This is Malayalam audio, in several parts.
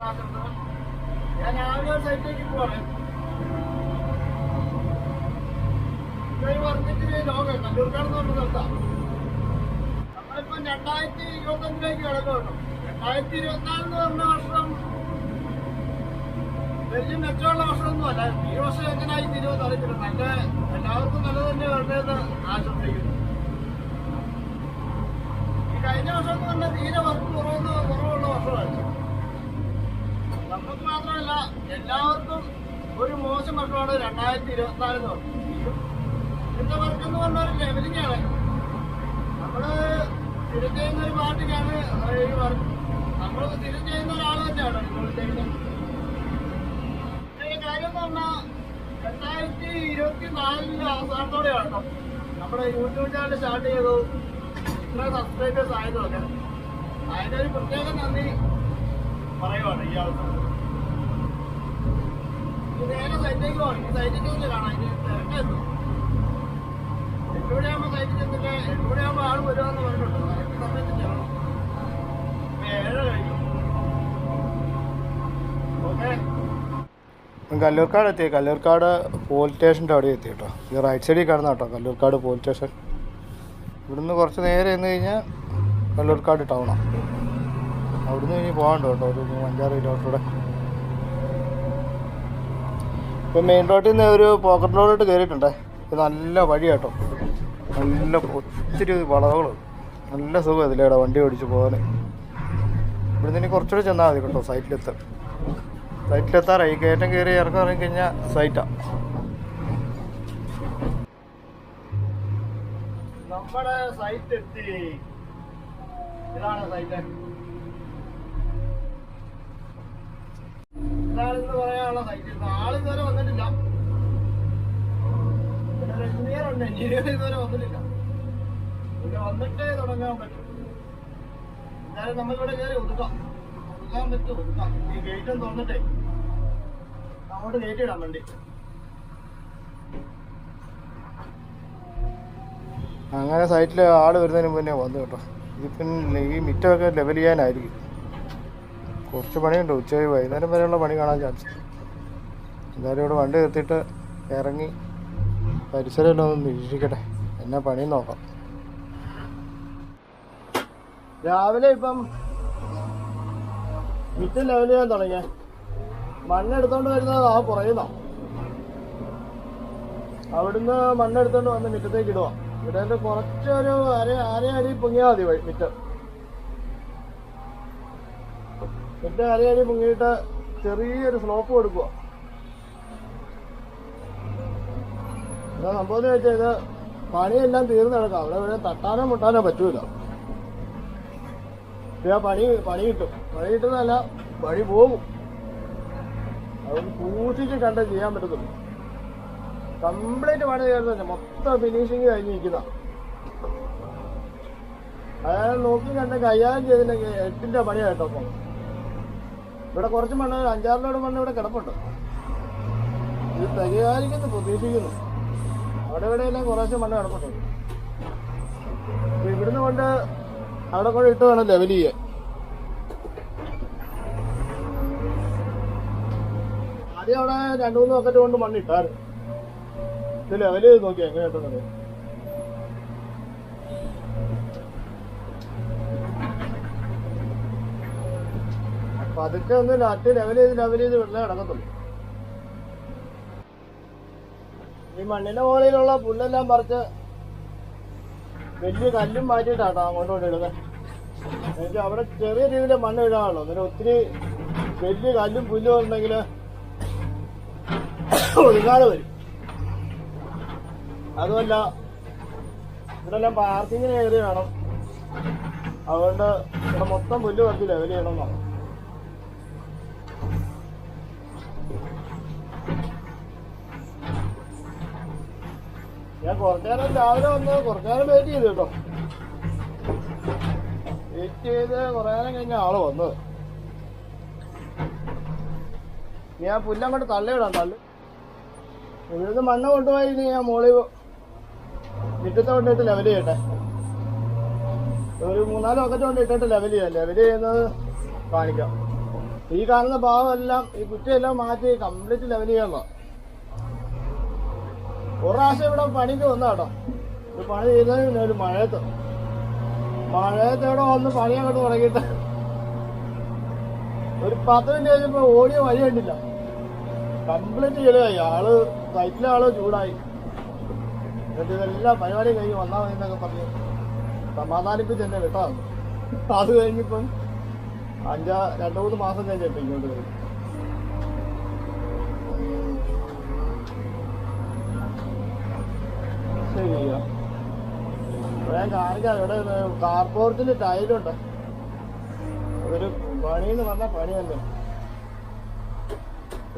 ഞാൻ രാവിലെ സൈറ്റിലേക്ക് പോവാണ് വർക്കിന്റെ ലോകം കല്ലൂർക്കാട് എന്ന് പറഞ്ഞ സ്ഥലത്താണ് നമ്മളിപ്പം രണ്ടായിരത്തി ഇരുപത്തഞ്ചിലേക്ക് കിടക്കുന്നു രണ്ടായിരത്തി ഇരുപത്തിനാല് എന്ന് പറഞ്ഞ ഈ വർഷം എങ്ങനെയായി തീരുമെന്ന് അറിയത്തില്ല നല്ല എല്ലാവർക്കും നല്ല തന്നെ വരണമെന്ന് ആശംസിക്കുന്നു ഈ കഴിഞ്ഞ വർഷം എന്ന് പറഞ്ഞാൽ തീരെ വർക്ക് കുറവുള്ള വർഷമാണ് നമുക്ക് മാത്രമല്ല എല്ലാവർക്കും ഒരു മോശം വർഷമാണ് രണ്ടായിരത്തി ഇരുപത്തിനാല് എന്ന് പറഞ്ഞു ഇതിന്റെ വർക്ക് എന്ന് പറഞ്ഞ ഒരു ലെവലിംഗാണ് നമ്മൾ തിരി ചെയ്യുന്ന ഒരു പാർട്ടിക്കാണ് ഈ വർക്ക് നമ്മൾ തിരി ചെയ്യുന്ന ഒരാൾ തന്നെയാണ് കാര്യം പറഞ്ഞാൽ രണ്ടായിരത്തി ഇരുപത്തി നാലിന്റെ അവസാനത്തോടെ ട്ടോ നമ്മുടെ യൂട്യൂബ് ചാനൽ സ്റ്റാർട്ട് ചെയ്തു. ഇത്ര സബ്സ്ക്രൈബേഴ്സ് ആയതൊക്കെ ഒരു പ്രത്യേക നന്ദി. പറയുവാണ് കല്ലൂർക്കാട് എത്തി. കല്ലൂർക്കാട് പോലീസ് സ്റ്റേഷന്റെ അവിടെ എത്തി കേട്ടോ. ഇത് റൈറ്റ് സൈഡിൽ കിടന്ന കേട്ടോ. കല്ലൂർക്കാട് പോലീസ് സ്റ്റേഷൻ ഇവിടുന്ന് കുറച്ച് നേരെ ചെന്ന് കഴിഞ്ഞാൽ കല്ലൂർക്കാട് ടൗണാണ് അവിടുന്ന് ഇനി പോകണ്ട കേട്ടോ. ഒരു അഞ്ചാറ് കിലോമീറ്റർ ഇപ്പം മെയിൻ റോഡിൽ നിന്ന് ഒരു പോക്കറ്റ് റോഡിലോട്ട് കയറിയിട്ടുണ്ടേ ഇത് നല്ല വഴി കേട്ടോ. നല്ല ഒത്തിരി വളവുകൾ നല്ല സുഖം ഇതിലേടാ വണ്ടി ഓടിച്ച് പോകാൻ ഇവിടുന്ന് ഇനി കുറച്ചുകൂടി ചെന്നാൽ മതി കേട്ടോ സൈറ്റിലെത്താൻ സൈറ്റിലെത്താറായി കയറ്റം കയറി ഇറക്കം ഇറങ്ങി കഴിഞ്ഞാൽ സൈറ്റാണ് നമ്മുടെ സൈറ്റ് എത്തി. ഇതാണ് സൈറ്റ് ഇതാണെന്ന് പറയാനുള്ള സൈറ്റ് ആൾ ഇതുവരെ വന്നിട്ടില്ല. എഞ്ചിനീയർ ഉണ്ട്. എഞ്ചിനീയർ ഇതുവരെ വന്നിട്ടില്ല. ഇവിടെ വന്നിട്ടേ തുടങ്ങാൻ പറ്റും. എന്തായാലും നമ്മളിവിടെ കയറി ഒതുക്കാം. ഒതുക്കാൻ പറ്റും ഒതുക്കാം. ഈ ഗേറ്റും തുറന്നിട്ടേ. അങ്ങോട്ട് ഗേറ്റ് ഇടാൻ വേണ്ടി. അങ്ങനെ സൈറ്റിൽ ആൾ വരുന്നതിന് മുന്നേ വന്നു കേട്ടോ. ഇതിപ്പം ഈ മിറ്റമൊക്കെ ലെവൽ ചെയ്യാനായിരിക്കും. കുറച്ച് പണിയുണ്ട്. ഉച്ച വൈകുന്നേരം വരെയുള്ള പണി കാണാൻ ചാൻസ് എന്തായാലും ഇവിടെ വണ്ടി നിർത്തിയിട്ട് ഇറങ്ങി പരിസരമെല്ലാം ഒന്ന് നിരീക്ഷിക്കട്ടെ. എന്നാ പണി നോക്കാം. രാവിലെ ഇപ്പം വിത്ത് ലെവൽ ചെയ്യാൻ തുടങ്ങിയ. മണ്ണെടുത്തോണ്ട് വരുന്നത് ആ പുറയുന്നോ അവിടുന്ന് മണ്ണെടുത്തോണ്ട് വന്ന് മിറ്റത്തേക്ക് ഇടുക ഇവിടെ കുറച്ചൊരു അര അര അടി പൊങ്ങിയാൽ മതി മിറ്റം. മിറ്റം അരയടി മുങ്ങിയിട്ട് ചെറിയൊരു സ്ലോപ്പ് കൊടുക്കുക എന്താ സംഭവം എന്ന് വെച്ചാൽ ഇത് പണിയെല്ലാം തീർന്നു കിടക്കാം. അവിടെ ഇവിടെ തട്ടാനോ മുട്ടാനോ പറ്റൂല. പണി പണി കിട്ടും. പണി കിട്ടുന്നതല്ല പണി പോകും. അതുകൊണ്ട് സൂക്ഷിച്ച് കണ്ടേ ചെയ്യാൻ പറ്റത്തുള്ളൂ. കംപ്ലീറ്റ് പണി തീർന്നില്ല മൊത്തം ഫിനിഷിങ് കഴിഞ്ഞ് നിൽക്കുന്ന. അതായത് നോക്കി കണ്ട് കൈകാര്യം ചെയ്തിട്ടുണ്ടെങ്കിൽ എട്ടിന്റെ പണിയായിട്ടോ ഇവിടെ കുറച്ച് മണ്ണ് അഞ്ചാറിലോട് മണ്ണ് ഇവിടെ കിടപ്പുണ്ട്. ഇത് തികയായിരിക്കുന്നു പ്രതീക്ഷിക്കുന്നു. അവിടെ ഇവിടെ എല്ലാം കുറേശ്ശെ മണ്ണ് കിടപ്പുണ്ട്. ഇവിടുന്ന് കൊണ്ട് അവിടെ കൂടെ ഇട്ട് വേണം ലെവൽ ചെയ്യാൻ. ആദ്യം അവിടെ രണ്ടു മൂന്ന് ബക്കറ്റ് കൊണ്ട് മണ്ണ് ഇട്ടാറ് ഇത് ലെവൽ ചെയ്ത് നോക്കി എങ്ങനെയുണ്ടെന്നത് അപ്പൊ അതൊക്കെ ഒന്ന് ലാറ്റ് ലെവൽ ചെയ്ത് ലെവൽ ചെയ്ത് വെള്ളം കിടക്കത്തുള്ളൂ ഈ മണ്ണിന്റെ മുകളിലുള്ള പുല്ലെല്ലാം പറിച്ച് വലിയ കല്ലും മാറ്റിയിട്ടാട്ടോ അങ്ങോട്ട് കൊണ്ട് ഇടുന്നത് എനിക്ക് അവിടെ ചെറിയ രീതിയിൽ മണ്ണ് ഇടാണല്ലോ അങ്ങനെ ഒത്തിരി വലിയ കല്ലും പുല്ലും ഉണ്ടെങ്കിൽ ഒഴുകാതെ വരും. അതുമല്ല ഇവിടെ എല്ലാം പാർക്കിങ്ങിന് കയറി വേണം. അതുകൊണ്ട് ഇവിടെ മൊത്തം പുല്ല് പറഞ്ഞ് ലെവൽ ചെയ്യണമെന്നാണ് ഞാൻ നേരം രാവിലെ വന്ന് നേരം വെയിറ്റ് ചെയ്ത് കേട്ടോ. വെയിറ്റ് ചെയ്ത് കുറെ നേരം കഴിഞ്ഞ ആൾ വന്നത് ഞാൻ പുല്ലങ്ങോട്ട് തള്ളിയിടാം തള്ളി. ഇവിടുന്ന് മണ്ണ് കൊണ്ടുപോയി ഇനി ഞാൻ മോളി മുറ്റത്ത് കൊണ്ടിട്ട് ലെവൽ ചെയ്യട്ടെ. ഒരു മൂന്നാൽ ബക്കറ്റ് കൊണ്ട് ഇട്ടിട്ട് ലെവൽ ചെയ്യാം. ലെവൽ ചെയ്യുന്നത് കാണിക്കാം. ഈ കാണുന്ന ഭാവമെല്ലാം ഈ കുറ്റിയെല്ലാം മാറ്റി കംപ്ലീറ്റ് ലെവൽ ചെയ്യാനുള്ള ഒരു പ്രാവശ്യം ഇവിടെ പണിക്ക് വന്ന കേട്ടോ ഒരു പണി പിന്നെ ഒരു മഴയത്ത്. മഴയത്ത് ഇവിടെ വന്ന് പണി അങ്ങോട്ട് തുടങ്ങിയിട്ട് ഒരു പത്ത് മിനിറ്റ് കഴിഞ്ഞപ്പോ ഓടിയ വഴി കണ്ടില്ല. കംപ്ലീറ്റ് ചെളിയായി ആൾ സൈറ്റിലെ ആൾ ചൂടായി. എന്നിട്ട് ഇതെല്ലാം പരിപാടി കഴിഞ്ഞ് വന്നാൽ മതി എന്നൊക്കെ പറഞ്ഞ് സമാധാനിപ്പിച്ച് എന്നെ വിട്ടാ അത് കഴിഞ്ഞിപ്പം അഞ്ചാ രണ്ടു മൂന്ന് മാസം കഴിഞ്ഞിട്ട് ഇങ്ങോട്ട് വരും. കാണിക്കാം. ഇവിടെ കാർപോർട്ടിൽ ടൈലുണ്ട് അതൊരു പണിന്ന് വന്ന പണി തന്നെ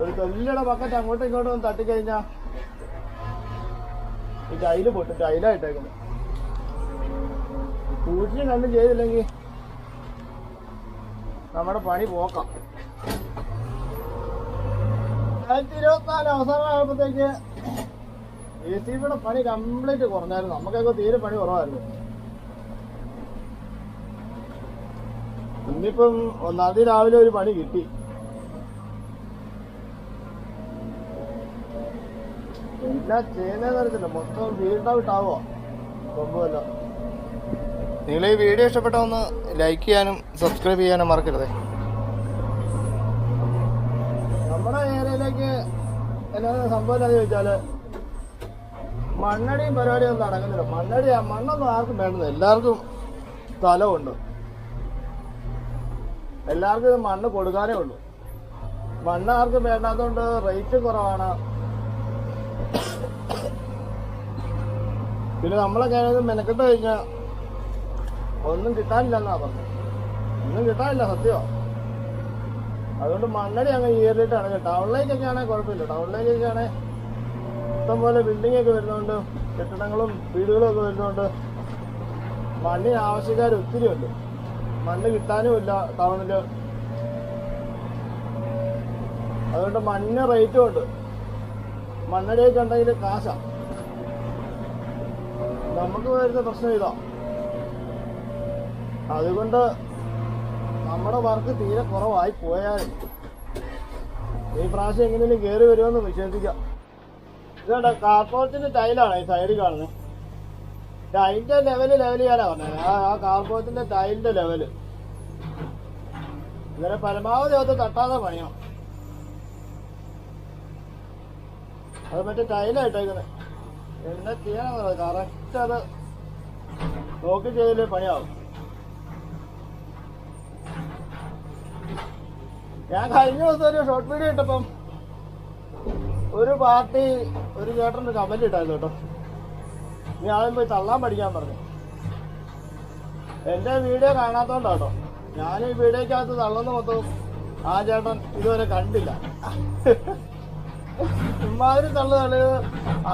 ഒരു തൊല്ലിയുടെ ബക്കറ്റ് അങ്ങോട്ടും ഇങ്ങോട്ടും ഒന്ന് തട്ടിക്കഴിഞ്ഞാ ഈ ടൈൽ പൊട്ടും. ടൈലായിട്ടേക്കുന്നു സൂക്ഷിച്ചും കണ്ടും ചെയ്തില്ലെങ്കിൽ നമ്മുടെ പണി പോക്കാം. രണ്ടായിരത്തി ഇരുപത്തിനാല് അവസാനമായപ്പോഴത്തേക്ക് എ സി ബിയുടെ പണി കംപ്ലീറ്റ് കുറഞ്ഞായിരുന്നു. നമുക്കൊക്കെ തീരെ പണി കുറവായിരുന്നു. ഇന്നിപ്പം ഒന്നാം തീയതി രാവിലെ ഒരു പണി കിട്ടി. എന്നാ ചെയ്യുന്നതെന്ന് അറിയത്തില്ല. മൊത്തം വീണ്ടാവിട്ടാവോ കൊമ്പല്ല നിങ്ങൾ ഈ വീഡിയോ ഇഷ്ടപ്പെട്ട ഒന്ന് ലൈക്ക് ചെയ്യാനും സബ്സ്ക്രൈബ് ചെയ്യാനും മറക്കരുത്. നമ്മുടെ ഏരിയയിലേക്ക് എന്നാ സംഭവം എന്താന്ന് ചോദിച്ചാൽ മണ്ണടിയും പരിപാടിയും ഒന്നും നടക്കുന്നില്ല. മണ്ണടി മണ്ണൊന്നും ആർക്കും വേണ്ടത് എല്ലാവർക്കും സ്ഥലമുണ്ട്. എല്ലാവർക്കും ഇത് മണ്ണ് കൊടുക്കാനേ ഉള്ളൂ. മണ്ണ് ആർക്കും വേണ്ടാത്തതുകൊണ്ട് റേറ്റ് കുറവാണ്. പിന്നെ നമ്മളൊക്കെ മെനക്കെട്ട് കഴിഞ്ഞ ഒന്നും കിട്ടാനില്ലെന്നാ പറഞ്ഞത്. ഒന്നും കിട്ടാനില്ല സത്യോ? അതുകൊണ്ട് മണ്ണടി അങ്ങ് ഈറിയിട്ടാണ്. ടൗണിലേക്കൊക്കെ ആണെങ്കിൽ കുഴപ്പമില്ല. ടൗണിലേക്കൊക്കെ ആണെങ്കിൽ ഇഷ്ടംപോലെ ബിൽഡിംഗ് ഒക്കെ വരുന്നതുകൊണ്ട് കെട്ടിടങ്ങളും വീടുകളും ഒക്കെ വരുന്നതുകൊണ്ട് മണ്ണിന് ആവശ്യക്കാർ ഒത്തിരി ഉണ്ട് മണ്ണ് കിട്ടാനും ഇല്ല ടൗണിൽ. അതുകൊണ്ട് മണ്ണ് റേറ്റും ഉണ്ട്. മണ്ണടിയൊക്കെ ഉണ്ടെങ്കിൽ കാശാ. നമുക്ക് വരുന്ന പ്രശ്നം ഇതാ. അതുകൊണ്ട് നമ്മുടെ വർക്ക് തീരെ കുറവായി പോയാൽ ഈ പ്രാവശ്യം എങ്ങനെയും കയറി വരുമെന്ന് വിശ്വസിക്കാം. ഇതുകൊണ്ട് കാർപോറത്തിന്റെ ടൈലാണ് ഈ സൈഡിൽ കാണുന്നത് ടൈലിന്റെ ലെവൽ ലെവൽ ചെയ്യാനാ പറഞ്ഞത്. ആ കാർപോറത്തിന്റെ ടൈലിന്റെ ലെവൽ ഇങ്ങനെ പരമാവധി അത് തട്ടാതെ പണിയണം. അത് മറ്റേ ടൈലായിട്ടേക്കുന്നത് എന്നെ ചെയ്യണമെന്നുള്ളത് കറക്റ്റ് അത് നോക്കി ചെയ്തില്ലേ പണിയാവും. ഞാൻ കഴിഞ്ഞ ദിവസം ഒരു ഷോർട്ട് വീഡിയോ ഇട്ടപ്പം ഒരു പാർട്ടി ഒരു ചേട്ടന്റെ കമന്റ് ഇട്ടായിരുന്നു കേട്ടോ. ഞാൻ ആദ്യം പോയി തള്ളാൻ പഠിക്കാൻ പറഞ്ഞു. എന്റെ വീഡിയോ കാണാത്തോണ്ടാട്ടോ ഞാൻ ഈ വീടേക്കകത്ത് തള്ളുന്ന മൊത്തം ആ ചേട്ടൻ ഇതുവരെ കണ്ടില്ല. ഇമ്മാതിരി തള്ളു തള്ളിയത്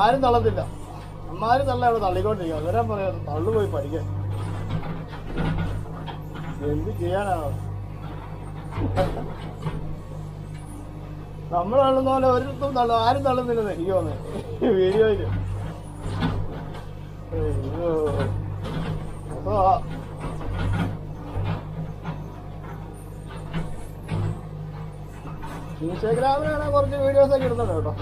ആരും തള്ളത്തില്ല. അമ്മാതിരി തള്ള അവിടെ തള്ളിക്കൊണ്ടിരിക്കുക അന്നേരം പറയാം തള്ളു പോയി പഠിക്കാൻ. എന്ത് ചെയ്യാനാണോ? നമ്മൾ തള്ളുന്ന പോലെ ഒരിടത്തും തള്ളു ആരും തള്ളുന്നില്ലെന്ന് എനിക്ക് തോന്നുന്നു. ഈ വീഡിയോയിൽ. അപ്പൊ ഇൻസ്റ്റാഗ്രാമിലാണ് കുറച്ച് വീഡിയോസ് ഒക്കെ ഇടുന്നുണ്ട് കേട്ടോ.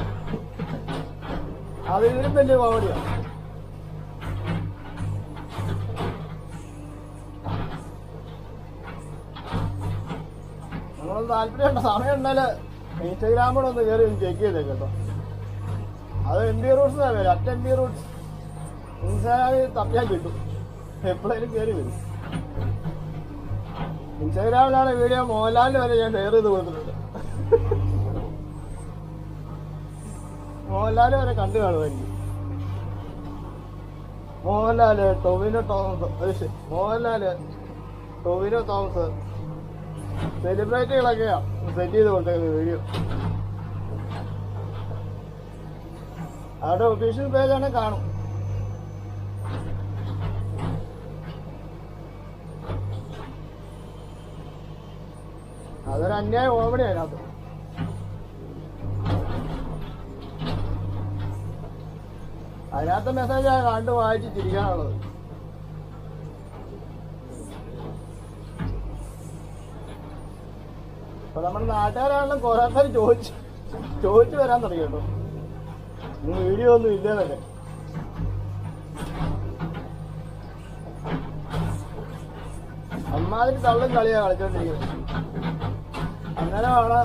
അത് ഇതിലും വലിയ കോമഡിയാണ് നിങ്ങളൊന്ന് താല്പര്യമുണ്ടോ. സമയം ഉണ്ടല്ലേ ഇൻസ്റ്റാഗ്രാമിൽ ഒന്ന് കയറി ഒന്ന് ചെക്ക് ചെയ്തേ കേട്ടോ. അത് എം ബി റൂട്ട്സ് വരും അറ്റ് എം ബി റൂട്ട്സ് ഇൻസ്റ്റാഗ്രാമിൽ തപ്പിയാൽ കിട്ടും. എപ്പോഴേലും കയറി വരും. ഇൻസ്റ്റാഗ്രാമിലാണ് വീഡിയോ മോഹൻലാലിന് വരെ ഞാൻ ഷെയർ ചെയ്ത് കൊടുത്തിട്ടുണ്ട് മോഹൻലാൽ വരെ കണ്ടു കാണുമായിരിക്കും മോഹൻലാൽ ടൊവിനോ തോമസ് അത് മോഹൻലാൽ ടൊവിനോ തോമസ്. സെലിബ്രിറ്റികളൊക്കെയാ സെറ്റ് ചെയ്ത് കൊണ്ടുവരുന്നത് വീഡിയോ അവരുടെ ഒഫീഷ്യൽ പേജാണ് കാണും. അതൊരു അന്യായ കോമഡി അതിനകത്ത് അതിനകത്ത് മെസ്സേജ് കണ്ട് വായിച്ച് ചിരിക്കാനുള്ളത്. അപ്പൊ നമ്മുടെ നാട്ടുകാരാണെങ്കിലും കുറെ പേര് ചോദിച്ചു ചോദിച്ചു വരാൻ തുടങ്ങി കേട്ടോ. ഇന്ന് വീഡിയോ ഒന്നും ഇല്ലെന്നൊക്കെ അമ്മാതിരി തള്ളും കളിയാ കളിച്ചോണ്ടിരിക്കുന്നത് അങ്ങനെയാണ്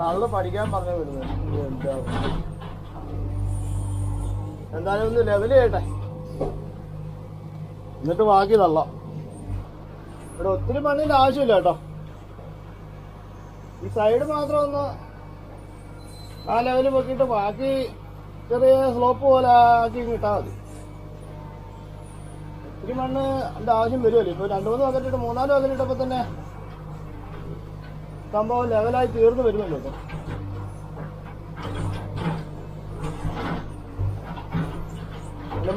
തള്ളു പഠിക്കാൻ പറഞ്ഞു വിടുന്നത്. എന്താ എന്തായാലും ഒന്ന് ലെവൽ ചെയ്യട്ടെ. എന്നിട്ട് ബാക്കി തള്ളാം. ഇവിടെ ഒത്തിരി മണ്ണിന്റെ ആവശ്യമില്ല കേട്ടോ. ഈ സൈഡ് മാത്രം ഒന്ന് ആ ലെവൽ പൊക്കിയിട്ട് ബാക്കി ചെറിയ സ്ലോപ്പ് പോലെ ആക്കി കിട്ടാൽ മതി. ഒത്തിരി മണ്ണ് എന്റെ ആവശ്യം വരുമല്ലോ. ഇപ്പൊ രണ്ടു മൂന്ന് വകറ്റിട്ട് മൂന്നാൽ ബക്കറ്റ് ഇട്ടപ്പോ തന്നെ സംഭവം ലെവലായി തീർന്നു വരുമല്ലോ ഇപ്പൊ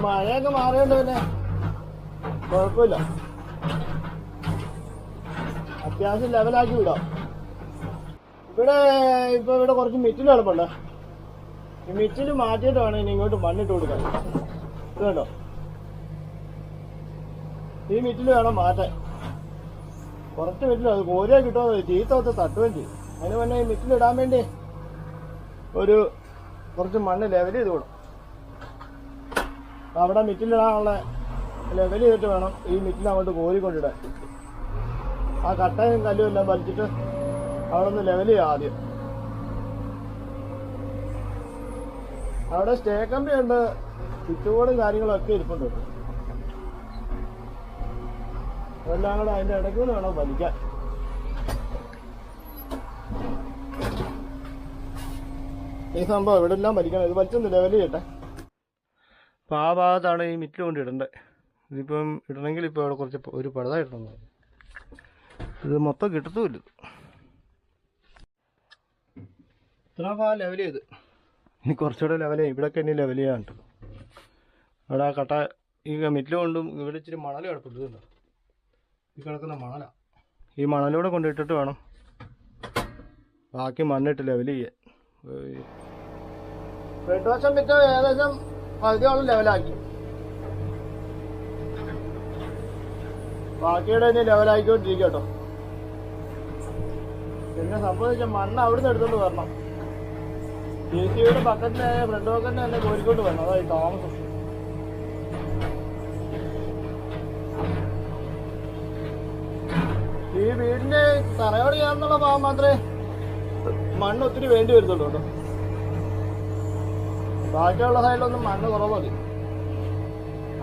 മഴയൊക്കെ മാറിയോണ്ട് പിന്നെ കുഴപ്പമില്ല. അത്യാവശ്യം ലെവലാക്കി വിടാം. ഇവിടെ ഇപ്പൊ ഇവിടെ കുറച്ച് മിറ്റിൽ കിടപ്പുണ്ട്. ഈ മിറ്റിൽ മാറ്റിയിട്ട് വേണം ഇനി ഇങ്ങോട്ട് മണ്ണിട്ട് കൊടുക്കാൻ. ഇത് കണ്ടോ? ഈ മിറ്റിൽ വേണം മാറ്റാൻ. കുറച്ച് മിറ്റിൽ അത് കോരിയാ കിട്ടുമോ ചീത്ത ഒത്ത് തട്ടുകയും ചെയ്യും. അതിന് മുന്നേ ഈ മിറ്റിൽ ഇടാൻ വേണ്ടി ഒരു കുറച്ച് മണ്ണ് ലെവൽ ചെയ്ത് കൊടുക്കും. അവിടെ മിറ്റിലിടാനുള്ള ലെവൽ ചെയ്തിട്ട് വേണം ഈ മിറ്റിൽ അങ്ങോട്ട് കോരിക്കൊണ്ടിടാൻ. ആ കട്ടയും കല്ലും എല്ലാം വലിച്ചിട്ട് അവിടെ ഒന്ന് ലെവൽ ആദ്യം. അവിടെ സ്റ്റേ കമ്പി ഉണ്ട്. ചുറ്റുപാടും കാര്യങ്ങളൊക്കെ ഇരിപ്പുണ്ട്. അതെല്ലാം കൂടെ അതിന്റെ ഇടയ്ക്ക് വേണം വലിക്കാൻ. ഈ സംഭവം ഇവിടെ എല്ലാം വലിക്കണം. ഇത് വലിച്ചൊന്ന് ലെവൽ ചെയ്യട്ടെ. അപ്പോൾ ആ ഭാഗത്താണ് ഈ മിറ്റിൽ കൊണ്ട് ഇടേണ്ടത് ഇതിപ്പം ഇടണമെങ്കിൽ ഇപ്പോൾ അവിടെ കുറച്ച് ഒരു പഴുത ഇടണം. ഇത് മൊത്തം കിട്ടത്തുമില്ല ഇത്ര ഭാഗം ലെവൽ ചെയ്ത്. ഇനി കുറച്ചുകൂടെ ലെവൽ ചെയ്യും. ഇവിടെയൊക്കെ ഇനി ലെവൽ ചെയ്യാനുണ്ട്. അവിടെ ആ കട്ട ഈ മിറ്റിൽ കൊണ്ടും ഇവിടെ ഇച്ചിരി മണൽ കിടപ്പുണ്ട് ഈ കിടക്കുന്ന മണല. ഈ മണലൂടെ കൊണ്ടിട്ടിട്ട് വേണം. ബാക്കി മണ്ണിട്ട് ലെവൽ ചെയ്യാൻ. ഏകദേശം പകുതിയോളം ലെവലാക്കി ബാക്കിയുടെ ഇനി ലെവലാക്കിക്കൊണ്ടിരിക്കും കേട്ടോ പിന്നെ സംഭവിച്ച മണ്ണ് അവിടുന്ന് എടുത്തോണ്ട് വരണം. ജെ സിയുടെ ബക്കറ്റിന് ഫ്രണ്ട് പക്കത്തിന് തന്നെ കോരിക്കൊണ്ട് വരണം. അതായി താമസം. ഈ വീടിന്റെ തറയോട് ചെയ്യാന്നുള്ള ഭാഗം മാത്രമേ മണ്ണ് ഒത്തിരി വേണ്ടി വരുന്നുള്ളൂ കേട്ടോ. ബാക്കിയുള്ള സൈഡിലൊന്നും മണ്ണ് കുറവതി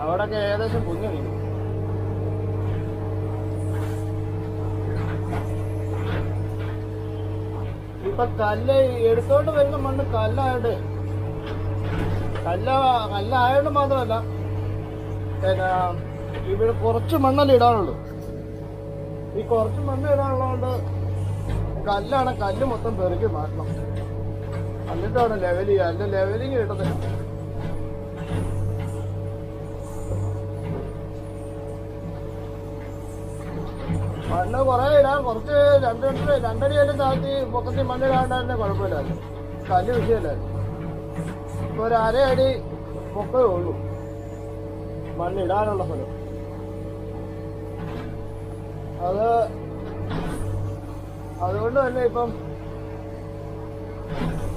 അവിടെയൊക്കെ ഏകദേശം കുഞ്ഞു നിൽക്കും ഇപ്പൊ കല്ല് എടുത്തോണ്ട് വരുന്ന മണ്ണ് കല്ലായിട്ട് കല്ല കല്ലായോണ്ട് മാത്രമല്ല പിന്നെ ഇവിടെ കുറച്ച് മണ്ണല്ലേ ഇടാനുള്ളൂ. ഈ കുറച്ച് മണ്ണ് ഇടാനുള്ളതുകൊണ്ട് കല്ലാണ് കല്ല് മൊത്തം പെറുക്കി മാറ്റണം. എന്നിട്ടാണ് ലെവൽ ചെയ്യുക. അതിന്റെ ലെവലിങ് കിട്ടത്തില്ല മണ്ണ് കുറെ ഇടാൻ കുറച്ച് രണ്ട് രണ്ട് രണ്ടടി വരെ താഴ്ത്തി പൊക്കത്തി മണ്ണ് ഇടാണ്ടായിരുന്നെ കുഴപ്പമില്ലായിരുന്നു കല്ല് വിഷയമില്ലായിരുന്നു ഇപ്പൊ ഒരു അര അടി പൊക്കേ ഉള്ളൂ. മണ്ണ് ഇടാനുള്ള സ്ഥലം. അത് അതുകൊണ്ട് തന്നെ ഇപ്പം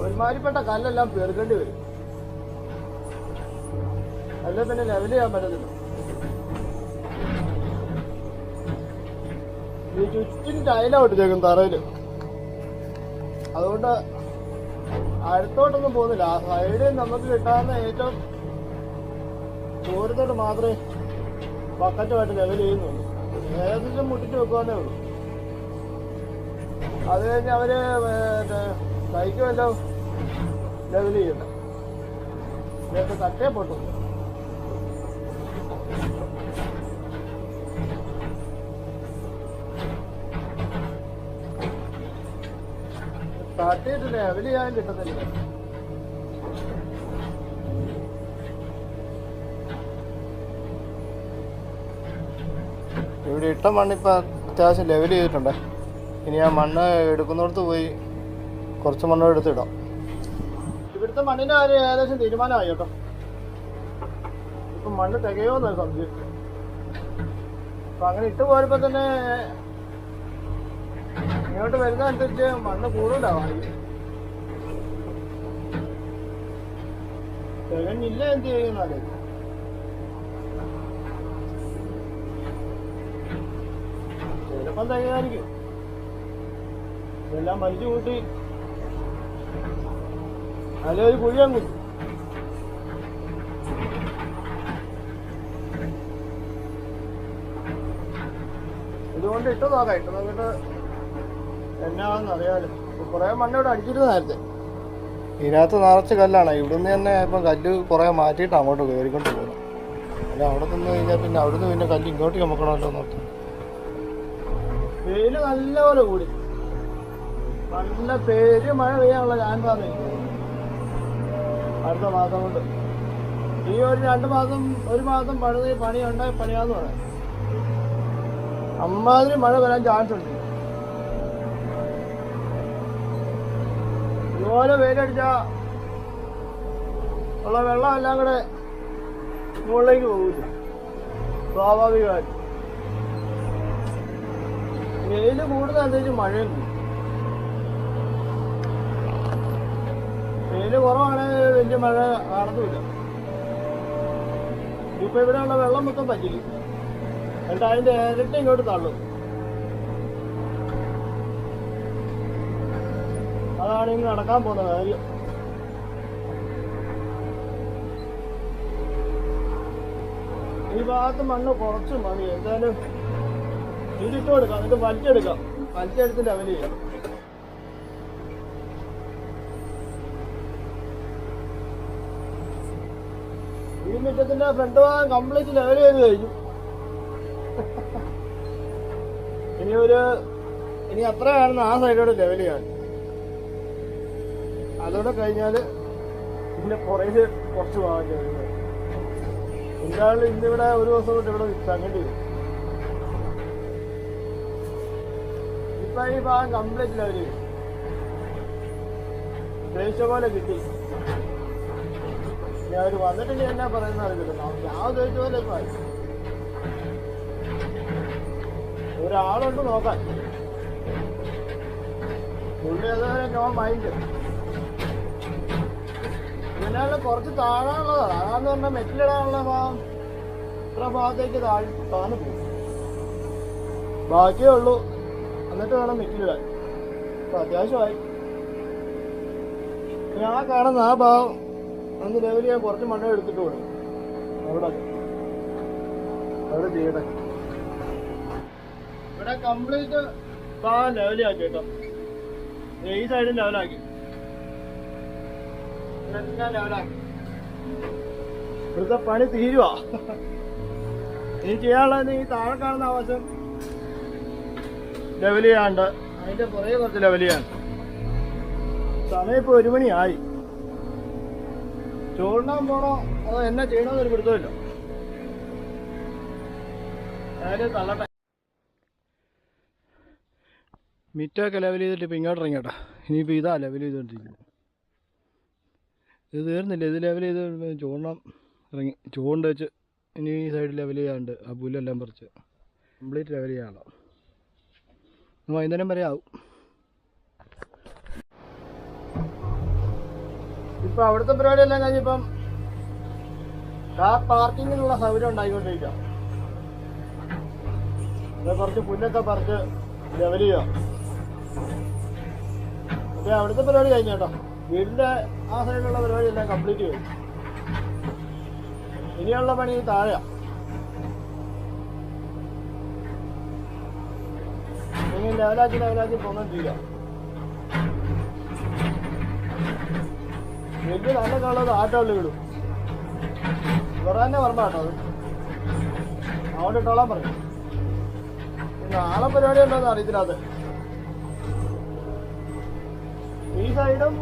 ഒരുമാതിരിപ്പെട്ട കല്ലെല്ലാം പേർക്കേണ്ടി വരും. അല്ല പിന്നെ ലെവൽ ചെയ്യാൻ പറ്റത്തില്ല. ഈ ചുറ്റും ടൈലോട്ട് ചേക്കും തറയിൽ. അതുകൊണ്ട് അടുത്തോട്ടൊന്നും പോകുന്നില്ല. ആ സൈഡിൽ നമുക്ക് കിട്ടാവുന്ന ഏറ്റവും ദൂരത്തോട്ട് മാത്രമേ ബക്കറ്റുമായിട്ട് ലെവൽ ചെയ്യുന്നുള്ളൂ. ഏകദേശം മുട്ടിട്ട് വെക്കുവാന്നേ ഉള്ളൂ. അത് കഴിഞ്ഞ് അവർ കഴിക്കുമല്ലോ ലെവൽ ചെയ്യണ്ട നേരത്തെ തട്ടേ പൊട്ടും. തട്ടിയിട്ട് ലെവൽ ചെയ്യാൻ കിട്ടത്തില്ല. ഇവിടെ ഇട്ട മണ്ണിപ്പോൾ അത്യാവശ്യം ലെവൽ ചെയ്തിട്ടുണ്ട്. ഇനി ആ മണ്ണ് എടുക്കുന്നിടത്ത് പോയി കുറച്ച് മണ്ണ് എടുത്തിടാം. ഇവിടുത്തെ മണ്ണിന്റെ കാര്യം ഏകദേശം തീരുമാനമായി കേട്ടോ? ഇപ്പൊ മണ്ണ് തികയോന്നൊരു സംശയം. അപ്പൊ അങ്ങനെ ഇട്ട് പോയപ്പോ തന്നെ ഇങ്ങോട്ട് വരുന്നതനുസരിച്ച് മണ്ണ് കൂടുതലാവാണെങ്കിൽ തികഞ്ഞില്ല എന്ത് ചെയ്യുന്നാലേ ചിലപ്പം തികയായിരിക്കും. ഇതെല്ലാം വലിച്ചു കൂട്ടി അതിലൊരു കുഴി അങ്ങ്. ഇതുകൊണ്ട് ഇട്ട് നോക്കാം ഇട്ട് നോക്കിട്ട് എന്നാന്ന് അറിയാലോ കുറെ മണ്ണ് ഇവിടെ അടിച്ചിട്ട് നേരത്തെ ഇതിനകത്ത് നിറച്ച് കല്ലാണ്. ഇവിടുന്ന് തന്നെ ഇപ്പം കല്ല് കുറേ മാറ്റിയിട്ട് അങ്ങോട്ട് കയറിക്കൊണ്ട് പോകുന്നു അല്ല അവിടെ നിന്ന് കഴിഞ്ഞാൽ പിന്നെ അവിടുന്ന് പിന്നെ കല്ല് ഇങ്ങോട്ട് ചുമക്കണമല്ലോ എന്നോർത്ത് വെയിൽ നല്ലപോലെ കൂടി. നല്ല പേര് മഴ പെയ്യാനുള്ള ഞാൻ ആണ് അടുത്ത മാസം കൊണ്ട് ഈ ഒരു രണ്ട് മാസം ഒരു മാസം പണിത് പണിയുണ്ട് പണിയാന്ന് പറയാം. അമ്മാതിരി മഴ വരാൻ ചാൻസ് ഉണ്ട് ഇതുപോലെ വെയിലടിച്ച ഉള്ള വെള്ളം എല്ലാം കൂടെ മുകളിലേക്ക് പോകില്ല സ്വാഭാവികമായിട്ട്. വെയിൽ കൂടുതൽ എന്തെങ്കിലും മഴയും കൂടും വെയിൽ കുറവാണ് വലിയ മഴ കാണത്തുമില്ല. ഇപ്പൊ വെള്ളം മൊത്തം പറ്റില്ല എന്നിട്ട് അതിന്റെ ഇരട്ടി ഇങ്ങോട്ട് തള്ളും. അതാണ് ഇന്ന് നടക്കാൻ പോകുന്ന കാര്യം ഈ ഭാഗത്ത് മണ്ണ് കുറച്ച് മതി. എന്തായാലും ഇതിട്ട് കൊടുക്കാം എന്നിട്ട് വലിച്ചെടുക്കാം. വലിച്ചെടുത്തിട്ട് അവന് ചെയ്യാം ഈ മുറ്റത്തിന്റെ ഫ്രണ്ട് ഭാഗം കംപ്ലീറ്റ് ലെവൽ ചെയ്ത് കഴിഞ്ഞു. ഇനി ഒരു ഇനി അത്ര കാണുന്ന ആ സൈഡോട് ലെവൽ ചെയ്യാൻ. അതോടെ കഴിഞ്ഞാൽ പിന്നെ പുറകിൽ കുറച്ച് ഭാഗം ചെയ്യുന്നത് ചെയ്യാം ഇവിടെ ഒരു ദിവസം കൊണ്ട് ഇവിടെ തങ്ങേണ്ടി വരും ഇപ്പൊ ഈ ഭാഗം കംപ്ലീറ്റ് ലെവൽ ചെയ്യും ദേശ പോലെ കിട്ടി. ഞാൻ അവർ വന്നിട്ട് ഇനി എന്നാ പറയുന്ന അറിയില്ല ഞാൻ ചോദിച്ച പോലെ. ഒരാളുണ്ട് നോക്കാൻ. പുള്ളി അതുവരെ നോ മൈൻഡ്. ഇതിനാണ് കുറച്ച് താഴാനുള്ളതാണ് അതാന്ന് പറഞ്ഞാൽ മെറ്റിലിടാനുള്ള ഭാഗം. ഇത്ര ഭാഗത്തേക്ക് താഴ് താന്ന് പോകും. ബാക്കിയേ ഉള്ളൂ. എന്നിട്ട് വേണം മെറ്റിലിടാൻ. അത്യാവശ്യമായി. ഞാൻ കാണുന്ന ആ ഭാഗം ഒന്ന് ലെവൽ ഞാൻ കുറച്ച് മണ്ണ് എടുത്തിട്ട് വിടും അവിടെ. അവിടെ ചെയ്യട്ടെ. ഇവിടെ കംപ്ലീറ്റ് ആ ലെവലാക്കി കേട്ടോ. ഈ സൈഡും ലെവലാക്കി ലെവലാക്കി ഇവിടുത്തെ പണി തീരുവാ. ഇനി ചെയ്യാനുള്ളത് ഈ താഴെ കാണുന്ന ആവശ്യം ലെവൽ ചെയ്യാണ്ട് അതിന്റെ പുറകെ കുറച്ച് ലെവൽ ചെയ്യാണ്ട് സമയം ഇപ്പൊ ഒരു മണിയായി. ചോറിനാൻ പോണോ? അതോ എന്നാ ചെയ്യണമെന്ന് ഒരു പിടുത്തമില്ല തള്ളട്ടെ. മിറ്റൊക്കെ ലെവൽ ചെയ്തിട്ട് ഇപ്പം ഇങ്ങോട്ട് ഇറങ്ങിയോട്ടാ. ഇനിയിപ്പോൾ ഇതാ ലെവൽ ചെയ്തുകൊണ്ടിരിക്കുന്നത് ഇത് തീർന്നില്ല. ഇത് ലെവൽ ചെയ്ത് ചൂണ്ടം ഇറങ്ങി. ചൂണ്ട വെച്ച് ഇനി ഈ സൈഡ് ലെവൽ ചെയ്യാണ്ട് ആ പുല്ലെല്ലാം പറിച്ച് കംപ്ലീറ്റ് ലെവൽ ചെയ്യാനുള്ള. വൈകുന്നേരം വരെ ആവും. ഇപ്പൊ അവിടുത്തെ പരിപാടി എല്ലാം കഴിഞ്ഞിപ്പം കാർ പാർക്കിങ്ങിനുള്ള സൗകര്യം ഉണ്ടായിക്കൊണ്ടിരിക്കാം. കുറച്ച് പുല്ലൊക്കെ പറിച്ച് ലെവൽ ചെയ്യാം. അപ്പൊ അവിടുത്തെ പരിപാടി കഴിഞ്ഞ കേട്ടോ. വീടിന്റെ ആ സൈഡിലുള്ള പരിപാടി എല്ലാം കംപ്ലീറ്റ് ചെയ്യും ഇനിയുള്ള പണി താഴെയാ. ഇനി ലെവലാക്കി ലെവലാക്കി പോന്നോണ്ടിരിക്കാം വലിയ നല്ല കളത് വിടും ഇവർ തന്നെ അത്. അവിടെ ഇട്ടോളാൻ പറഞ്ഞു നാളെ പരിപാടി ഉണ്ടോന്ന് അറിയത്തില്ല അത് ഈ സൈഡും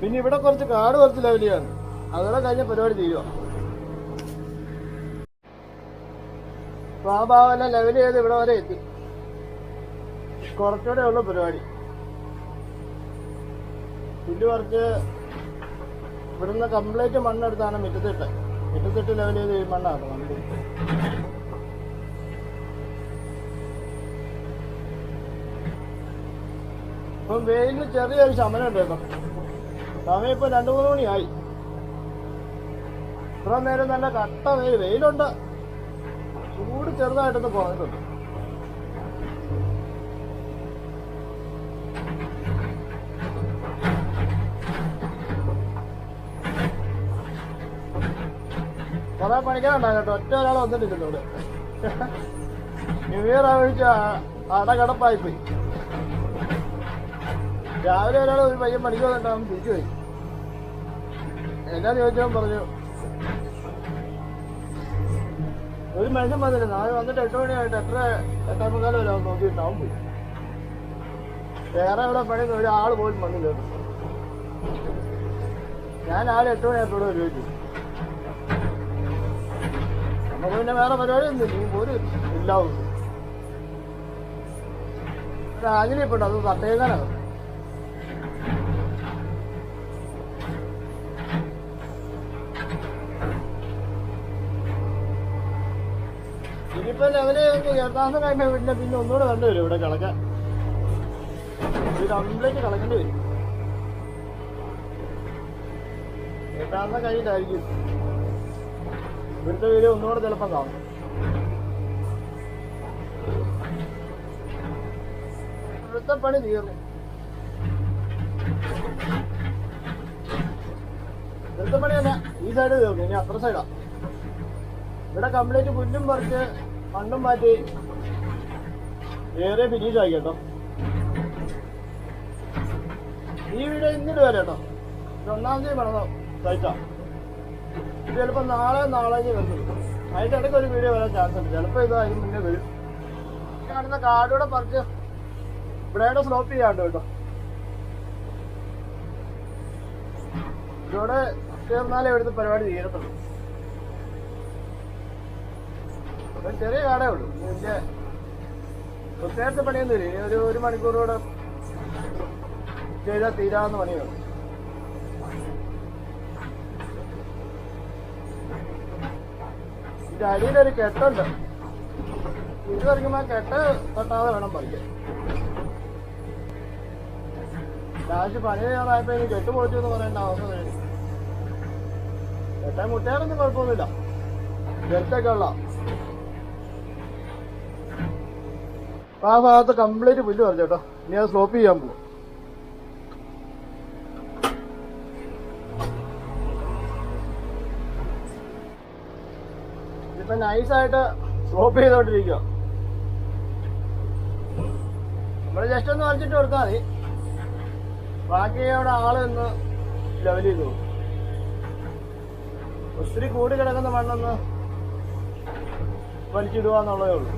പിന്നെ ഇവിടെ കുറച്ച് കാട് കുറച്ച് ലെവലിയാണ് അതോടെ കഴിഞ്ഞ പരിപാടി തീരുവാ അപ്പൊ ആ ലെവൽ ചെയ്ത് ഇവിടെ വരെ എത്തി. കുറച്ചുകൂടെ ഉള്ള പരിപാടി. പുല്ല് പറിച്ച് ഇവിടുന്ന് കംപ്ലീറ്റ് മണ്ണെടുത്താണ് മിറ്റത്തിട്ട്. മിറ്റത്തിട്ട് ലെവൽ ചെയ്ത് ഈ മണ്ണാണ് മണ്ണ് ഇപ്പം വെയിലിന് ചെറിയൊരു ശമനം ഉണ്ടായിരുന്നു. സമയം ഇപ്പൊ രണ്ടു മൂന്ന് മണിയായി. ഇത്ര നേരം നല്ല കട്ട വെയിൽ. വെയിലുണ്ട്. ചൂട് ചെറുതായിട്ടൊന്ന് കുറഞ്ഞിട്ടുണ്ട്. കുറെ പണിക്കാറുണ്ടാകും കേട്ടോ. ഒറ്റ ഒരാൾ വന്നിട്ടില്ലല്ലോ ഇവിടെ ന്യൂ ഇയർ ആവശ്യ അടകടപ്പായി പോയി രാവിലെ ഒരാൾ ഒരു പയ്യൻ പണിക്ക് വന്നിട്ടാണ് തിരിച്ചു പോയി. എന്നാ ചോദിച്ചവൻ പറഞ്ഞു ഒരു മനുഷ്യൻ വന്നില്ല. നാളെ വന്നിട്ട് എട്ട് മണിയായിട്ട് എത്ര എട്ടാം മുക്കാലം വരെ നോക്കിയിട്ടാവും പോയി. വേറെ ഇവിടെ പണി ഒരാൾ പോലും വന്നില്ല. ഞാൻ ആളെ എട്ട് മണിയായപ്പോഴും ചോദിച്ചു നമുക്ക് പിന്നെ വേറെ പരിപാടി ഒന്നും നീ ഒരു ഇല്ലാവും രാജിലിപ്പുണ്ട് അത് തട്ടേക്കാനാണ് ഇനിയിപ്പോ അവന് എട്ടാമത്തെ കഴിഞ്ഞ പിന്നെ പിന്നെ ഒന്നുകൂടെ കണ്ടു വരും ഇവിടെ കിളക്കാൻ ഇത് കംപ്ലീറ്റ് കളക്കേണ്ടി വരും. എട്ടാമത്തെ കഴിഞ്ഞിട്ടായിരിക്കും. ഇവിടുത്തെ വീഡിയോ ഒന്നുകൂടെ ചിലപ്പോൾ കാണും. ഇവിടുത്തെ പണി തീർന്നു. ഇവിടുത്തെ പണി തന്നെ. ഈ സൈഡ് തീർന്നു. ഇനി അത്ര സൈഡാ ഇവിടെ കംപ്ലീറ്റ് പുല്ലും പറിച്ച് മണ്ണും മാറ്റി ഏറെ ഫിനിഷ് ആയി കേട്ടോ. ഈ വീഡിയോ ഇന്നിട്ട് വരെ കേട്ടോ. ഒന്നാം തീയതി പറഞ്ഞോ സൈറ്റാ ഇത് ചിലപ്പോൾ നാളെ നാളെ വരുന്നു അതിന്റെ ഇടയ്ക്ക് ഒരു വീഡിയോ വരാൻ ചാൻസ് ഉണ്ട്. ചിലപ്പോൾ ഇത് അതിന് മുന്നേ വരും. കാണുന്ന കാടൂടെ പറിച്ച് ഇവിടെ സ്ലോപ്പ് ചെയ്യാണ്ട് കേട്ടോ. ഇതോടെ ചേർന്നാലേ ഇവിടുത്തെ പരിപാടി തീരത്തുള്ളൂ. ചെറിയ കാടേ ഉള്ളൂ. ഇതിന്റെ പ്രത്യേകിച്ച് പണിയൊന്നും ഇല്ല ഒരു ഒരു മണിക്കൂറോടെ ചെയ്താൽ തീരാവുന്ന പണിയുള്ളൂ ഇതിന്റെ അടിയിലൊരു കെട്ടുണ്ട്. ഇത് പറിക്കുമ്പോ കെട്ട് തട്ടാതെ വേണം പറിക്കാൻ. ലാസ്റ്റ് പണി ചെയ്യാറായപ്പോ ഇനി കെട്ട് പൊളിച്ചു എന്ന് പറയേണ്ട അവസ്ഥ വരും. കെട്ടാൻ മുട്ടയാറൊന്നും കുഴപ്പമൊന്നുമില്ല. കെട്ടൊക്കെ ഉള്ള. ആ ഭാഗത്ത് കംപ്ലീറ്റ് പുല്ല് പറഞ്ഞു കേട്ടോ ഇനി അത് സ്ലോപ്പ് ചെയ്യാൻ പോകും നൈസായിട്ട് സ്ലോപ്പ് ചെയ്തോണ്ടിരിക്കുക നമ്മൾ ജസ്റ്റ് ഒന്ന് വലിച്ചിട്ട് കൊടുത്താൽ മതി. ബാക്കി അവിടെ ആൾ ഒന്ന് ലെവൽ ചെയ്തു. ഒത്തിരി കൂടി കിടക്കുന്ന മണ്ണൊന്ന് വലിച്ചിടുക എന്നുള്ളതേ ഉള്ളൂ.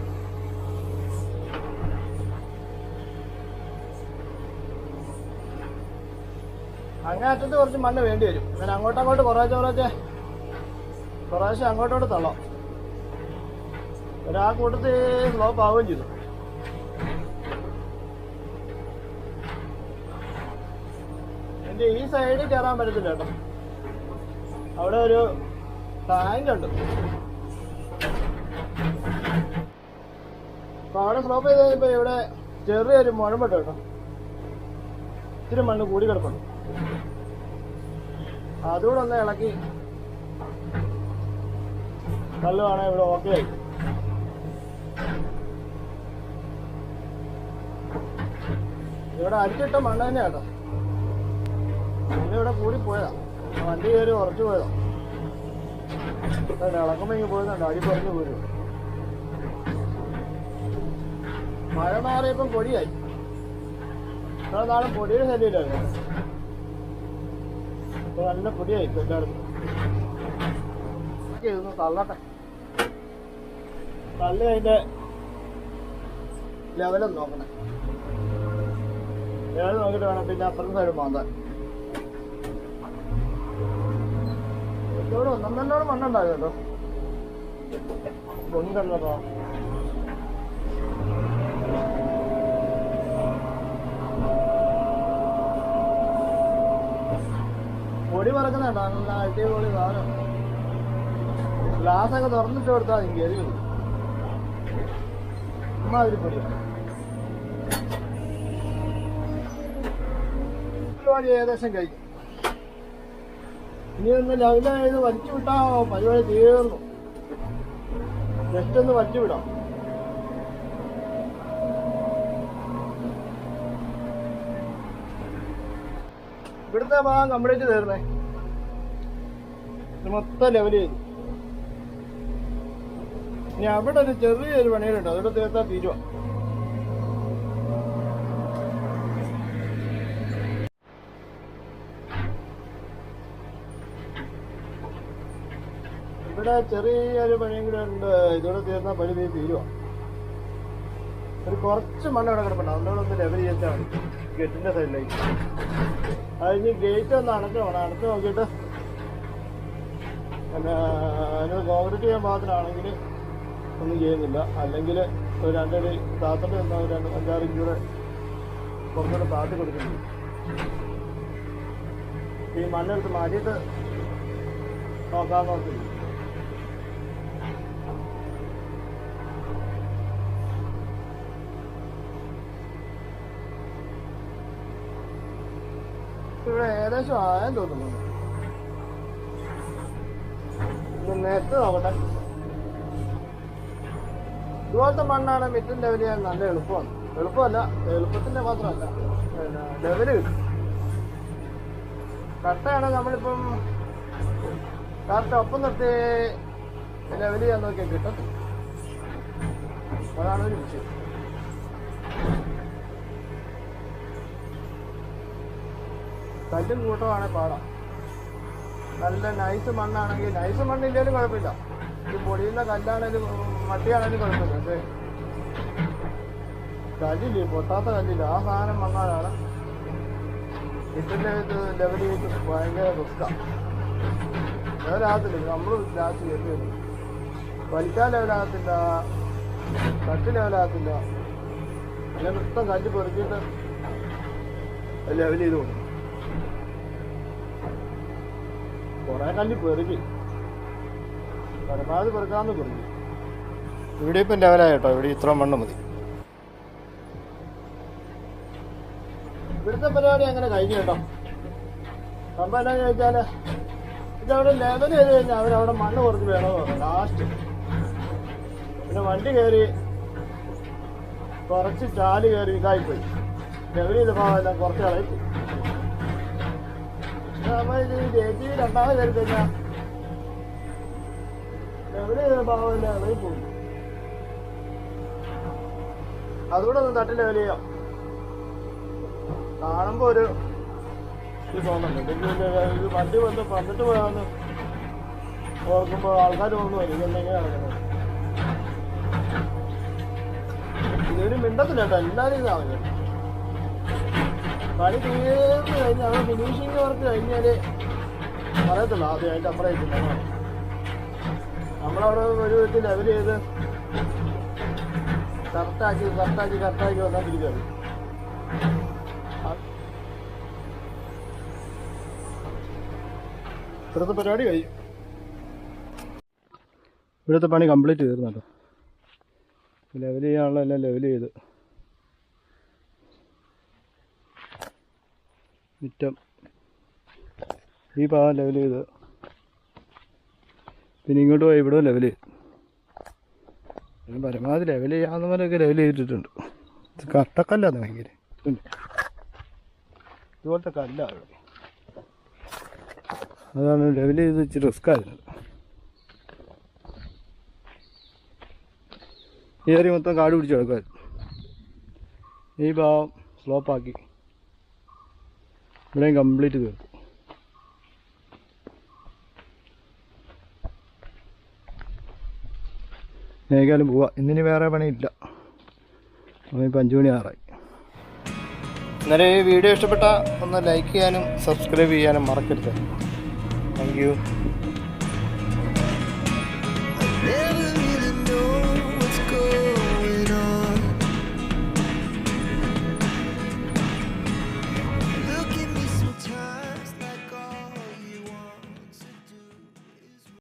അങ്ങനെ അറ്റത്ത് കുറച്ച് മണ്ണ് വേണ്ടി വരും. അങ്ങനെ അങ്ങോട്ടങ്ങോട്ട് കുറേശ്ശെ കുറേശ്ശെ കുറേശ്ശെ അങ്ങോട്ടോട്ട് തള്ളാം. ഒരാ കൂട്ടത്തിൽ സ്ലോപ്പ് ആവുകയും ചെയ്തു. എന്റെ ഈ സൈഡിൽ കയറാൻ പറ്റത്തില്ല കേട്ടോ. അവിടെ ഒരു ടാങ്ക് ഉണ്ട്. അപ്പൊ അവിടെ സ്ലോപ്പ് ചെയ്ത് കഴിഞ്ഞപ്പോ ഇവിടെ ചെറിയൊരു മുഴമ്പുണ്ട് കേട്ടോ. ഇത്തിരി മണ്ണ് കൂടി കിടപ്പുണ്ട്. അതുകൂടെ ഒന്ന് ഇളക്കി. കല്ലുവാണെങ്കിൽ ഇവിടെ ഓക്കെ ആയി. ഇവിടെ അരിച്ചിട്ട മണ്ണ് തന്നെ കേട്ടോ. ഇവിടെ കൂടി പോയതാ. വണ്ടി കയറി ഉറച്ചു പോയതാ. ഇളക്കുമ്പോ ഇങ്ങനെ പോയതുണ്ടോ അടി പറഞ്ഞു പോരും. മഴ മാറിയപ്പം പൊടിയായി. ഇത്ര നാളും പൊടിയുടെ ശല്യമില്ലായിരുന്നു. ഇപ്പൊ നല്ല പൊടിയായി ഇപ്പൊ എല്ലായിടത്തും. തള്ളട്ടെ. തള്ളി അതിന്റെ ലെവലും നോക്കണേ നോക്കിട്ട് വേണം. പിന്നെ അപ്പുറത്തെ സൈഡ് മാന്താൻ പൊടി പറക്കുന്നുണ്ടോ നല്ല അടിപൊളി സാധനം. ഗ്ലാസ് ഒക്കെ തുറന്നിട്ട് കൊടുത്താൽ അമ്മാതിരി പൊടിയാണ് പരിപാടി ഏകദേശം കഴിഞ്ഞു. ഇനി ഒന്ന് ലെവലായത് വലിച്ചു വിട്ടാ പരിപാടി തീർന്നു. ജസ്റ്റ് ഒന്ന് വലിച്ചു വിടാം. ഇവിടുത്തെ ഭാഗം കംപ്ലീറ്റ് തീർന്നേ. മൊത്തം ലെവൽ ചെയ്തു. ഇനി അവിടെ ഒരു ചെറിയൊരു പണിയിലുണ്ട് അതോടെ തീർത്താ തീരുവാ. ഇവിടെ ചെറിയൊരു പണിയും കൂടെ ഉണ്ട്. ഇതോടെ തീർന്ന പണി നീ തീരുവാ? ഒരു കുറച്ച് മണ്ണ് ഇവിടെ കിടപ്പുണ്ട്. അതുകൊണ്ട് ഒന്ന് ലെവൽ ചെയ്താൽ മതി ഗേറ്റിന്റെ സൈഡിലേക്ക് അതിന് ഗേറ്റ് ഒന്ന് അടച്ചു പോകണം അടച്ചു നോക്കിയിട്ട് പിന്നെ അതിന് കോൺക്രീറ്റ് ചെയ്യാൻ പാകത്തിനാണെങ്കിൽ ഒന്നും ചെയ്യുന്നില്ല. അല്ലെങ്കിൽ ഒരു രണ്ടടി താത്തട്ട് ഒന്ന് രണ്ട് അഞ്ചാറ് ഇഞ്ചൂടെ കൂടെ കുറച്ചുകൂടെ താത്തി കൊടുക്കുന്നുണ്ട്. ഈ മണ്ണെടുത്ത് മാറ്റിയിട്ട് നോക്കാൻ നോക്കി. ഏകദേശം ആയെന്ന് തോന്നുന്നു. നേരത്തെ നോക്കട്ടെ. ഇതുപോലത്തെ മണ്ണാണ് മിറ്റും ലെവൽ ചെയ്യാൻ നല്ല എളുപ്പമാണ്. എളുപ്പമല്ല എളുപ്പത്തിന്റെ മാത്രമല്ല. ലെവൽ കിട്ടും. കട്ടയാണ് നമ്മളിപ്പം കറക്റ്റ് ഒപ്പം നിർത്തി ലെവൽ ചെയ്യാൻ നോക്കിയാൽ കിട്ടത്തില്ല. അതാണ് ഒരു വിഷയം. കല്ലും കൂട്ടമാണ് പാടാം. നല്ല നൈസ് മണ്ണാണെങ്കിൽ നൈസ് മണ്ണില്ലേലും കുഴപ്പമില്ല. ഈ പൊടിയുന്ന കല്ലാണേലും മട്ടിയാണേലും കുഴപ്പമില്ല പക്ഷേ കല്ലില്ലേ പൊട്ടാത്ത കല്ലില്ല? ആ സാധനം വന്നാലാണ് ഇതിന്റെ ചെയ്ത് ഭയങ്കര റിസ്ക്കാണ് ലെവലാകത്തില്ല നമ്മൾ ലാസ്റ്റ് കയറി വലിക്കാൻ ലെവലാകത്തില്ല കട്ട് ലെവലാകത്തില്ല അങ്ങനെ മൊത്തം കല്ല് പെറുക്കിയിട്ട് ലെവൽ ചെയ്ത് കൊടുക്കും. കുറെ കല്ല് പെറുക്കി. പരമാവധി പെറുക്കാന്ന് പറഞ്ഞു. ഇവിടെ ഇപ്പം ലെവലായി ഇവിടെ ഇത്ര മണ്ണ് മതി. ഇവിടുത്തെ പരിപാടി അങ്ങനെ കഴിഞ്ഞു കേട്ടോ. സംഭവം എന്താണെന്ന് ചോദിച്ചാൽ ഇതവിടെ ലെവൽ ചെയ്ത് കഴിഞ്ഞാൽ അവരവിടെ മണ്ണ് കുറച്ച് വേണമെന്ന് ലാസ്റ്റ് പിന്നെ വണ്ടി കയറി കുറച്ച് ചാൽ കയറി ഇതായിപ്പോയി. ലെവൽ ചെയ്ത ഭാഗമെല്ലാം കുറച്ച് കളയിപ്പോയി. പോകും അതുകൂടെ ഒന്ന് തട്ടി ലെവൽ ചെയ്യാം കാണുമ്പോ ഒരു വണ്ടി വന്ന് വന്നിട്ട് പോയാന്ന് ഓർക്കുമ്പോ ആൾക്കാർ തോന്നുന്നു ഇതെന്തെങ്കിലും ഇതൊരു മിണ്ടത്തില്ല കേട്ടോ എല്ലാവരും ഇതാണ് പണി തീർന്നു കഴിഞ്ഞാൽ നമ്മൾ ഫിനിഷിംഗ് വർക്ക് കഴിഞ്ഞാൽ പറയത്തില്ല ആദ്യം നമ്മളവിടെ ഒരു വിധത്തിൽ ലെവൽ ചെയ്ത് കറക്റ്റാക്കി കറക്റ്റാക്കി കറക്റ്റാക്കി വന്നോണ്ടിരിക്കുകയാണ്. ഇവിടുത്തെ പരിപാടി കഴിയും ഇവിടുത്തെ പണി കംപ്ലീറ്റ് തീർന്നല്ലോ ലെവൽ ചെയ്യാനുള്ള എല്ലാം ലെവൽ ചെയ്ത്. മിറ്റം. ഈ പാ ലെവൽ ചെയ്ത്. പിന്നെ ഇങ്ങോട്ട് പോയി ഇവിടെ ലെവൽ ചെയ്യും പരമാവധി ലെവൽ ചെയ്യാവുന്നവരൊക്കെ ലെവൽ ചെയ്തിട്ടുണ്ട്. കട്ടക്കല്ല അത് ഭയങ്കര. ഇതുപോലത്തെ കല്ലാണ്. അതാണ് ലെവൽ ചെയ്ത് ഇച്ചിരി റിസ്ക് ആയിരുന്നത്. ഏരിയ മൊത്തം കാട് പിടിച്ച് കിടക്കുമായിരുന്നു ഈ ഭാവം സ്ലോപ്പാക്കി ഇവിടെയും കംപ്ലീറ്റ് തീർത്തു ഏകാലും പോവാ. ഇന്നിനി വേറെ പണിയില്ല. അപ്പം അഞ്ച് ആറായി. അന്നേരം ഈ വീഡിയോ ഇഷ്ടപ്പെട്ട ഒന്ന് ലൈക്ക് ചെയ്യാനും സബ്സ്ക്രൈബ് ചെയ്യാനും മറക്കരുത്. താങ്ക്